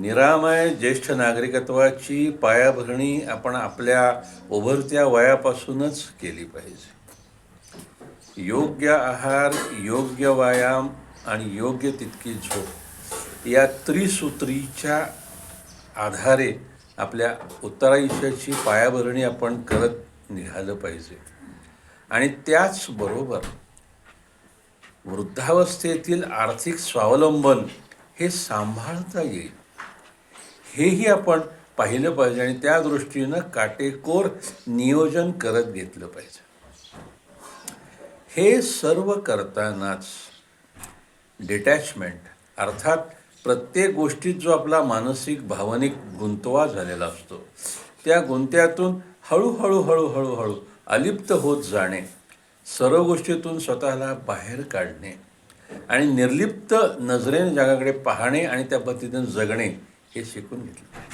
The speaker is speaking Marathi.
निरामय ज्येष्ठ नागरिकत्वाची पायाभरणी आपण आपल्या उभरत्या वयापासूनच केली पाहिजे. योग्य आहार योग्य व्यायाम आणि योग्य तितकी झोप या त्रिसूत्रीच्या आधारे आपल्या उत्तरायुष्याची पायाभरणी आपण करत निघालं पाहिजे. आणि त्याचबरोबर वृद्धावस्थेतील आर्थिक स्वावलंबन हे सांभाळता येईल. हेही आपण पाहिलं पाहिजे आणि त्या दृष्टीनं काटेकोर नियोजन करत घेतलं पाहिजे. हे सर्व करतानाच डिटॅचमेंट अर्थात प्रत्येक गोष्टीत जो आपला मानसिक भावनिक गुंतवा झालेला असतो त्या गुंत्यातून हळूहळू हळूहळू हळू अलिप्त होत जाणे सर्व गोष्टीतून स्वतःला बाहेर काढणे आणि निर्लिप्त नजरेने जगाकडे पाहणे आणि त्या पद्धतीने जगणे हे शिकून घेतलं